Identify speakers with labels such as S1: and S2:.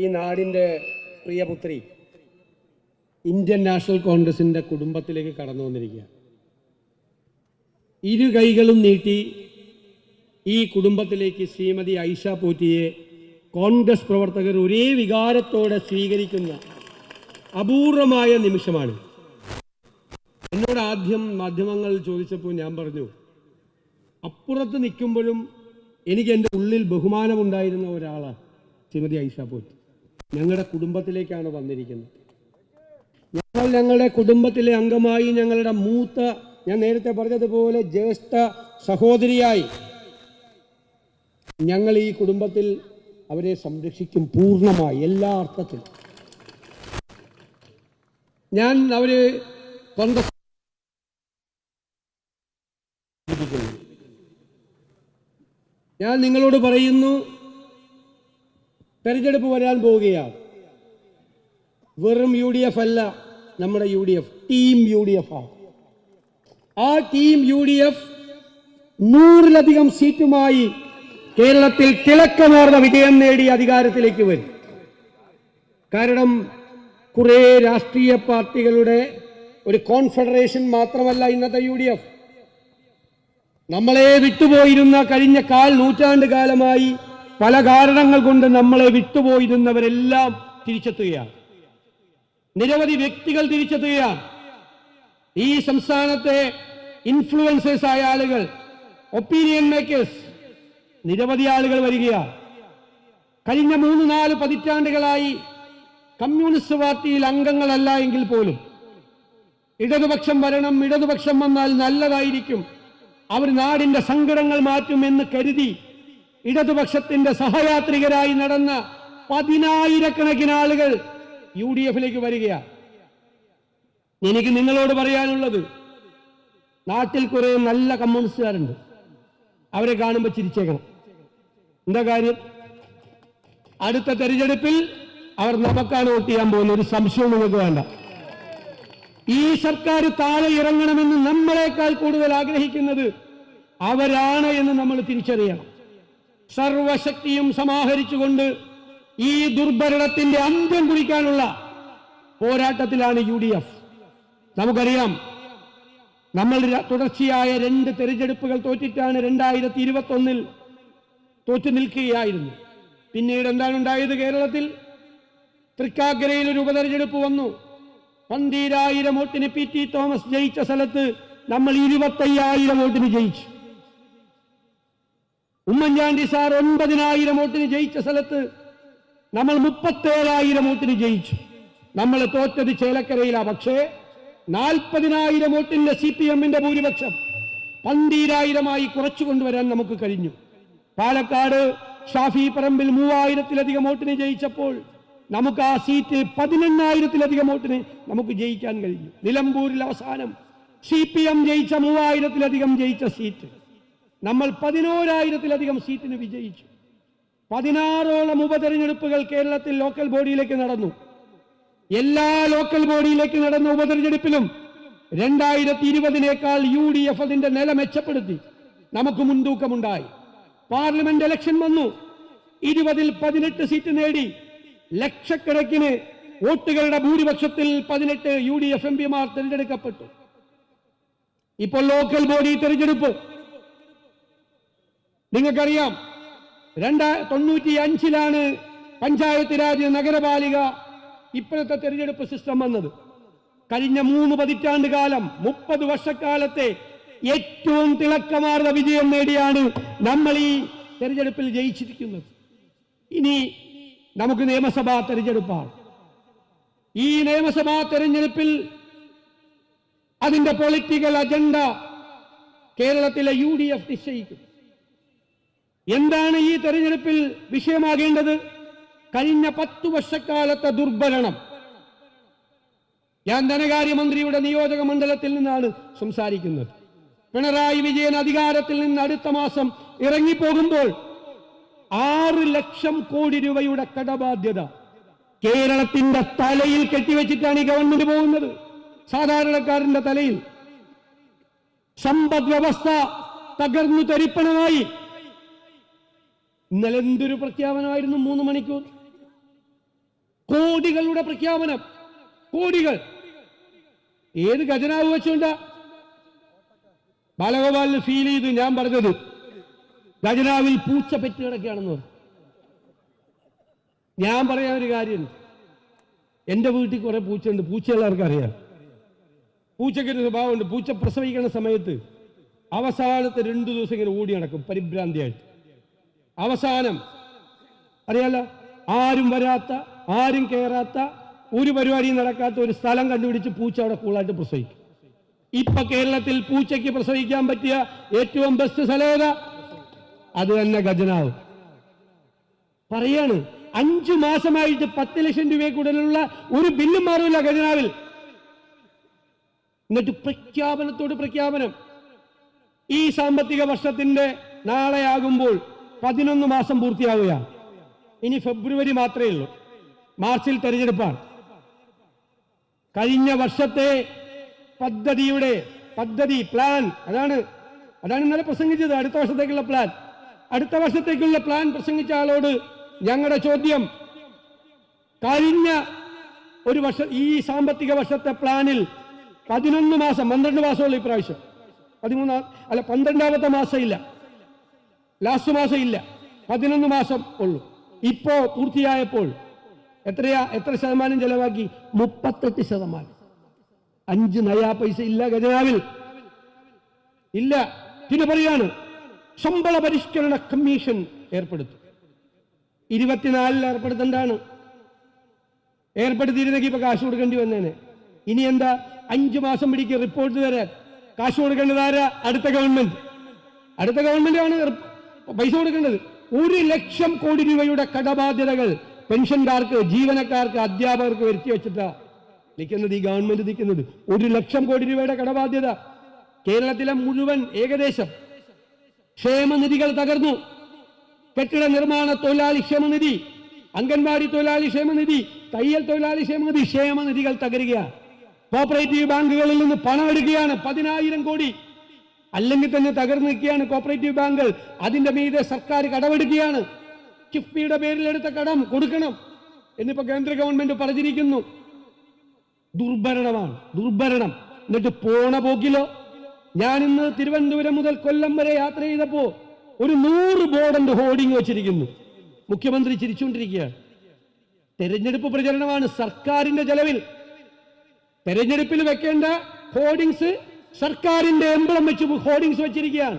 S1: ഈ നാടിന്റെ പ്രിയപുത്രി Indian national കോൺഗ്രസിന്റെ കുടുംബത്തിലേക്ക് കടന്നു വന്നിരിക്കുക. ഇരു കൈകളും നീട്ടി ഈ കുടുംബത്തിലേക്ക് ശ്രീമതി ഐഷ പോറ്റിയെ കോൺഗ്രസ് പ്രവർത്തകർ ഒരേ വികാരത്തോടെ സ്വീകരിക്കുന്ന അപൂർവമായ നിമിഷമാണ്. എന്നോട് ആദ്യം മാധ്യമങ്ങൾ ചോദിച്ചപ്പോൾ ഞാൻ പറഞ്ഞു അപ്പുറത്ത് നിൽക്കുമ്പോഴും എനിക്ക് എന്റെ ഉള്ളിൽ ബഹുമാനമുണ്ടായിരുന്ന ഒരാളാണ് ശ്രീമതി ഐഷ പോറ്റി. ഞങ്ങളുടെ കുടുംബത്തിലേക്കാണ് വന്നിരിക്കുന്നത്. ഞങ്ങൾ ഞങ്ങളുടെ കുടുംബത്തിലെ അംഗമായി ഞങ്ങളുടെ മൂത്ത ഞാൻ നേരത്തെ പറഞ്ഞതുപോലെ ജ്യേഷ്ഠ സഹോദരിയായി. ഞങ്ങൾ ഈ കുടുംബത്തിൽ അവരെ സംരക്ഷിക്കും പൂർണമായി എല്ലാ അർത്ഥത്തിലും. ഞാൻ അവർ ഞാൻ നിങ്ങളോട് പറയുന്നു തെരഞ്ഞെടുപ്പ് വരാൻ പോവുകയാണ്. വെറും യു ഡി എഫ് അല്ല നമ്മുടെ U D F team U D F ആണ്. ആ ടീം യു ഡി എഫ് നൂറിലധികം സീറ്റുമായി കേരളത്തിൽ തിളക്കമാർന്ന വിജയം നേടി അധികാരത്തിലേക്ക് വരും. കാരണം കുറെ രാഷ്ട്രീയ പാർട്ടികളുടെ ഒരു കോൺഫെഡറേഷൻ മാത്രമല്ല ഇന്നത്തെ യു ഡി എഫ് നമ്മളെ വിട്ടുപോയിരുന്ന കഴിഞ്ഞ കാൽ നൂറ്റാണ്ട് കാലമായി പല കാരണങ്ങൾ കൊണ്ട് നമ്മളെ വിട്ടുപോയിരുന്നവരെല്ലാം തിരിച്ചെത്തുകയാണ്. നിരവധി വ്യക്തികൾ തിരിച്ചെത്തുകയാണ്. ഈ സംസ്ഥാനത്തെ ഇൻഫ്ലുവൻസേഴ്സ് ആയ ആളുകൾ ഒപ്പീനിയൻ മേക്കേഴ്സ് നിരവധി ആളുകൾ വരികയാണ്. കഴിഞ്ഞ മൂന്ന് നാല് പതിറ്റാണ്ടുകളായി കമ്മ്യൂണിസ്റ്റ് പാർട്ടിയിൽ അംഗങ്ങളല്ല എങ്കിൽ പോലും ഇടതുപക്ഷം വരണം ഇടതുപക്ഷം വന്നാൽ നല്ലതായിരിക്കും. അവർ നാടിന്റെ സങ്കടങ്ങൾ മാറ്റുമെന്ന് കരുതി ഇടതുപക്ഷത്തിന്റെ സഹയാത്രികരായി നടന്ന പതിനായിരക്കണക്കിന് ആളുകൾ യു ഡി എഫിലേക്ക് വരികയാണ്. എനിക്ക് നിങ്ങളോട് പറയാനുള്ളത് നാട്ടിൽ കുറെ നല്ല കമ്മ്യൂണിസ്റ്റുകാരുണ്ട്. അവരെ കാണുമ്പോൾ ചിരിച്ചേക്കണം. എന്താ കാര്യം? അടുത്ത തെരഞ്ഞെടുപ്പിൽ അവർ നമുക്കാണ് വോട്ട് ചെയ്യാൻ പോകുന്ന ഒരു സംശയവും നിങ്ങൾക്ക് വേണ്ട. ഈ സർക്കാർ താഴെ ഇറങ്ങണമെന്ന് നമ്മളെക്കാൾ കൂടുതൽ ആഗ്രഹിക്കുന്നത് അവരാണ് എന്ന് നമ്മൾ തിരിച്ചറിയണം. സർവശക്തിയും സമാഹരിച്ചുകൊണ്ട് ഈ ദുർഭരണത്തിന്റെ അന്ത്യം കുറിക്കാനുള്ള പോരാട്ടത്തിലാണ് യു ഡി എഫ്. നമുക്കറിയാം നമ്മൾ തുടർച്ചയായ രണ്ട് തെരഞ്ഞെടുപ്പുകൾ തോറ്റിട്ടാണ് രണ്ടായിരത്തി ഇരുപത്തി ഒന്നിൽ തോറ്റു നിൽക്കുകയായിരുന്നു. പിന്നീട് എന്താണ് ഉണ്ടായത് കേരളത്തിൽ? തൃക്കാക്കരയിൽ ഒരു ഉപതെരഞ്ഞെടുപ്പ് വന്നു. പന്തീരായിരം വോട്ടിന് പി ടി തോമസ് ജയിച്ച സ്ഥലത്ത് നമ്മൾ ഇരുപത്തയ്യായിരം വോട്ടിന് ജയിച്ചു. ഉമ്മൻചാണ്ടി സാർ ഒൻപതിനായിരം വോട്ടിന് ജയിച്ച സ്ഥലത്ത് നമ്മൾ മുപ്പത്തേഴായിരം വോട്ടിന് ജയിച്ചു. നമ്മൾ തോറ്റത് ചേലക്കരയിലാ. പക്ഷേ നാൽപ്പതിനായിരം വോട്ടിന്റെ സി പി എമ്മിന്റെ ഭൂരിപക്ഷം പന്തീരായിരമായി കുറച്ചു കൊണ്ടുവരാൻ നമുക്ക് കഴിഞ്ഞു. പാലക്കാട് ഷാഫി പറമ്പിൽ മൂവായിരത്തിലധികം വോട്ടിന് ജയിച്ചപ്പോൾ നമുക്ക് ആ സീറ്റ് പതിനെണ്ണായിരത്തിലധികം വോട്ടിന് നമുക്ക് ജയിക്കാൻ കഴിഞ്ഞു. നിലമ്പൂരിൽ അവസാനം സി പി എം ജയിച്ച മൂവായിരത്തിലധികം ജയിച്ച സീറ്റ്. നമ്മൾ പതിനോരായിരത്തിലധികം സീറ്റിന് വിജയിച്ചു. പതിനാറോളം ഉപതെരഞ്ഞെടുപ്പുകൾ കേരളത്തിൽ ലോക്കൽ ബോഡിയിലേക്ക് നടന്നു. എല്ലാ ലോക്കൽ ബോഡിയിലേക്ക് നടന്ന ഉപതെരഞ്ഞെടുപ്പിലും രണ്ടായിരത്തി ഇരുപതിനേക്കാൾ യു ഡി എഫ് അതിന്റെ നില മെച്ചപ്പെടുത്തി. നമുക്ക് മുൻതൂക്കമുണ്ടായി. പാർലമെന്റ് ഇലക്ഷൻ വന്നു. ഇരുപതിൽ പതിനെട്ട് സീറ്റ് നേടി. ലക്ഷക്കണക്കിന് വോട്ടുകളുടെ ഭൂരിപക്ഷത്തിൽ പതിനെട്ട് യു ഡി എഫ് എം പിമാർ തിരഞ്ഞെടുക്കപ്പെട്ടു. ഇപ്പോൾ ലോക്കൽ ബോഡി തിരഞ്ഞെടുപ്പ് നിങ്ങൾക്കറിയാം രണ്ട തൊണ്ണൂറ്റി അഞ്ചിലാണ് പഞ്ചായത്ത് രാജ് നഗരപാലിക ഇപ്പോഴത്തെ തെരഞ്ഞെടുപ്പ് സിസ്റ്റം വന്നത്. കഴിഞ്ഞ മൂന്ന് പതിറ്റാണ്ട് കാലം മുപ്പത് വർഷക്കാലത്തെ ഏറ്റവും തിളക്കമാർന്ന വിജയം നേടിയാണ് നമ്മൾ ഈ തെരഞ്ഞെടുപ്പിൽ ജയിച്ചിരിക്കുന്നത്. ഇനി നമുക്ക് നിയമസഭാ തെരഞ്ഞെടുപ്പാണ്. ഈ നിയമസഭാ തെരഞ്ഞെടുപ്പിൽ അതിന്റെ പൊളിറ്റിക്കൽ അജണ്ട കേരളത്തിലെ യു ഡി എഫ് നിശ്ചയിക്കും. എന്താണ് ഈ തെരഞ്ഞെടുപ്പിൽ വിഷയമാകേണ്ടത്? കഴിഞ്ഞ പത്തു വർഷക്കാലത്തെ ദുർഭരണം. ഞാൻ ധനകാര്യമന്ത്രിയുടെ നിയോജക മണ്ഡലത്തിൽ നിന്നാണ് സംസാരിക്കുന്നത്. പിണറായി വിജയൻ അധികാരത്തിൽ നിന്ന് അടുത്ത മാസം ഇറങ്ങിപ്പോകുമ്പോൾ ആറ് ലക്ഷം കോടി രൂപയുടെ കടബാധ്യത കേരളത്തിന്റെ തലയിൽ കെട്ടിവെച്ചിട്ടാണ് ഈ ഗവൺമെന്റ് പോകുന്നത്. സാധാരണക്കാരന്റെ തലയിൽ. സമ്പദ് വ്യവസ്ഥ തകർന്നു തരിപ്പണമായി ഇന്നലെ എന്തൊരു പ്രഖ്യാപനമായിരുന്നു മൂന്ന് മണിക്കൂർ? കോടികളുടെ പ്രഖ്യാപനം. കോടികൾ. ഏത് ഖജനാവ് വെച്ചുണ്ട ബാലഗോപാലിന് ഫീൽ ചെയ്തു ഞാൻ പറഞ്ഞത്. ഖജനാവിൽ പൂച്ച പെറ്റ് കിടക്കുകയാണെന്ന് ഞാൻ പറയാൻ ഒരു കാര്യം എന്റെ വീട്ടിൽ കുറെ പൂച്ചയുണ്ട്. പൂച്ച എല്ലാവർക്കും അറിയാം. പൂച്ചയ്ക്ക് ഒരു സ്വഭാവമുണ്ട്. പൂച്ച പ്രസവിക്കുന്ന സമയത്ത് അവസാനത്തെ രണ്ടു ദിവസം ഇങ്ങനെ ഓടി നടക്കും. പരിഭ്രാന്തിയായിട്ട്. അവസാനം അറിയാലോ ആരും വരാത്ത ആരും കയറാത്ത ഒരു പരിപാടിയും നടക്കാത്ത ഒരു സ്ഥലം കണ്ടുപിടിച്ച് പൂച്ച അവിടെ കൂളായിട്ട് പ്രസവിക്കും. ഇപ്പൊ കേരളത്തിൽ പൂച്ചയ്ക്ക് പ്രസവിക്കാൻ പറ്റിയ ഏറ്റവും ബെസ്റ്റ് സ്ഥലം അത് തന്നെ ഖജനാവ്. പറയാണ് അഞ്ചു മാസമായിട്ട് പത്ത് ലക്ഷം രൂപയെ കൂടുതലുള്ള ഒരു ബില്ലും മാറില്ല ഖജനാവിൽ. എന്നിട്ട് പ്രഖ്യാപനത്തോട് പ്രഖ്യാപനം. ഈ സാമ്പത്തിക വർഷത്തിന്റെ നാളെ ആകുമ്പോൾ പതിനൊന്ന് മാസം പൂർത്തിയാവുകയാണ് ഇനി ഫെബ്രുവരി മാത്രമേ ഉള്ളൂ. മാർച്ചിൽ തെരഞ്ഞെടുപ്പാണ്. കഴിഞ്ഞ വർഷത്തെ പദ്ധതിയുടെ പദ്ധതി പ്ലാൻ അതാണ്. അതാണ് ഇന്നലെ പ്രസംഗിച്ചത്. അടുത്ത വർഷത്തേക്കുള്ള പ്ലാൻ അടുത്ത വർഷത്തേക്കുള്ള പ്ലാൻ പ്രസംഗിച്ച ആളോട് ഞങ്ങളുടെ ചോദ്യം കഴിഞ്ഞ ഒരു വർഷം ഈ സാമ്പത്തിക വർഷത്തെ പ്ലാനിൽ പതിനൊന്ന് മാസം പന്ത്രണ്ട് മാസമുള്ള ഇപ്രാവശ്യം. പതിമൂന്നാം അല്ല പന്ത്രണ്ടാമത്തെ മാസം ഇല്ല ലാസ്റ്റ് മാസം ഇല്ല. പതിനൊന്ന് മാസം ഉള്ളൂ. ഇപ്പോ പൂർത്തിയായപ്പോൾ എത്രയാ? എത്ര ശതമാനം ചെലവാക്കി? മുപ്പത്തെട്ട് ശതമാനം. അഞ്ച് നയാ പൈസ ഇല്ല ഖജനാവിൽ. ഇല്ല. പിന്നെ പറയാണ് ശമ്പള പരിഷ്കരണ കമ്മീഷൻ ഏർപ്പെടുത്തും. ഇരുപത്തിനാലിൽ ഏർപ്പെടുത്തേണ്ടാണ് ഏർപ്പെടുത്തിയിരുന്നെങ്കിൽ ഇപ്പൊ കാശ് കൊടുക്കേണ്ടി വന്നേനെ. ഇനി എന്താ? അഞ്ചു മാസം പിടിക്കും റിപ്പോർട്ട് തരാൻ. കാശ് കൊടുക്കേണ്ടതാരാ അടുത്ത ഗവൺമെന്റ്. അടുത്ത ഗവൺമെന്റ് ആണ് റിപ്പ- പൈസ കൊടുക്കേണ്ടത്? ഒരു ലക്ഷം കോടി രൂപയുടെ കടബാധ്യതകൾ പെൻഷൻകാർക്ക് ജീവനക്കാർക്ക് അധ്യാപകർക്ക് വരുത്തി വെച്ചിട്ടാ നിൽക്കുന്നത് ഈ ഗവൺമെന്റ് നിൽക്കുന്നത്. ഒരു ലക്ഷം കോടി രൂപയുടെ കടബാധ്യത. കേരളത്തിലെ മുഴുവൻ ഏകദേശം ക്ഷേമനിധികൾ തകർന്നു. കെട്ടിട നിർമ്മാണ തൊഴിലാളി ക്ഷേമനിധി അംഗൻവാടി തൊഴിലാളി ക്ഷേമനിധി തയ്യൽ തൊഴിലാളി ക്ഷേമനിധി ക്ഷേമനിധികൾ തകരുകയാണ്. കോപ്പറേറ്റീവ് ബാങ്കുകളിൽ നിന്ന് പണം എടുക്കുകയാണ്. പതിനായിരം കോടി അല്ലെങ്കിൽ തന്നെ തകർന്നു നിൽക്കുകയാണ് കോപ്പറേറ്റീവ് ബാങ്കുകൾ. അതിന്റെ മീതെ സർക്കാർ കടമെടുക്കുകയാണ്. കിഫ്ബിയുടെ പേരിൽ എടുത്ത കടം കൊടുക്കണം എന്നിപ്പോ കേന്ദ്ര ഗവൺമെന്റ് പറഞ്ഞിരിക്കുന്നു. ദുർഭരണമാണ് ദുർഭരണം. എന്നിട്ട് പോണ പോക്കിലോ ഞാൻ ഇന്ന് തിരുവനന്തപുരം മുതൽ കൊല്ലം വരെ യാത്ര ചെയ്തപ്പോ ഒരു നൂറ് ബോർഡിന്റെ ഹോർഡിംഗ് വെച്ചിരിക്കുന്നു. മുഖ്യമന്ത്രി ചിരിച്ചുകൊണ്ടിരിക്കുകയാണ്. തെരഞ്ഞെടുപ്പ് പ്രചരണമാണ് സർക്കാരിന്റെ ചെലവിൽ. തെരഞ്ഞെടുപ്പിൽ വെക്കേണ്ട ഹോർഡിങ്സ് സർക്കാരിന്റെ എംബ്ലം വെച്ച് ഹോർഡിങ്സ് വെച്ചിരിക്കുകയാണ്.